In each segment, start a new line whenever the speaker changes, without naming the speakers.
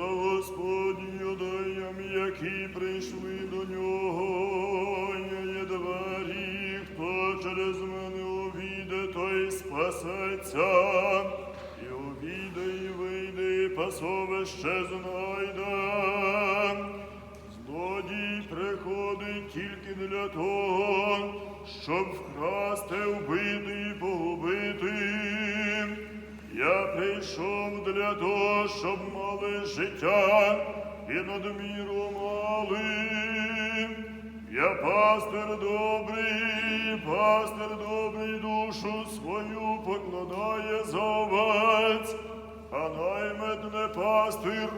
Господь юдеям, які прийшли до нього, я є двері, хто через мене увійде, той спасеться, і увійде, і вийде, і пасовище знайде. Злодій приходить тільки для того, щоб вкрасти, вбити і погубити. Я прийшов для того, щоб мали життя і надміру мали. Я пастир добрий, пастир добрий душу свою покладає за овець, а наймет не пастир,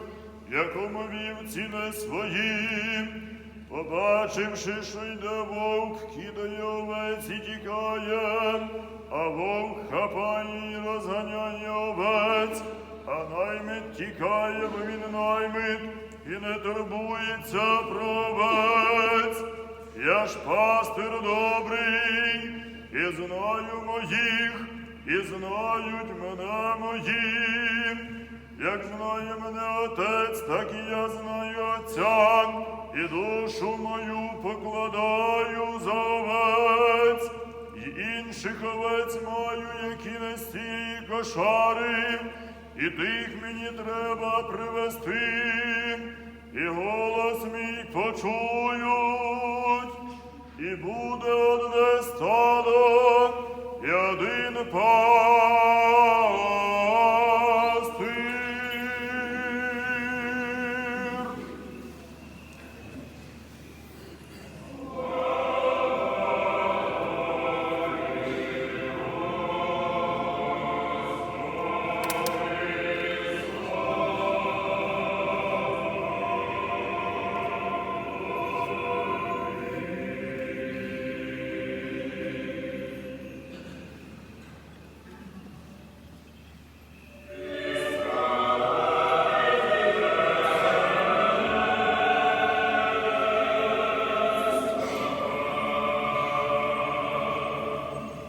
якому вівці не свої. Побачивши, що йде вовк, кидає овець і тікає, а вовк хапає і розганяє овець, а наймит тікає, бо він наймит, і не турбується про овець. Я ж пастир добрий, і знаю моїх, і знають мене мої. Як знає мене Отець, так і я знаю Отця, і душу мою покладаю за овець, і інших овець маю, які не з кошари, і тих мені треба привести, і голос мій почують, і буде одне стадо, і один пас.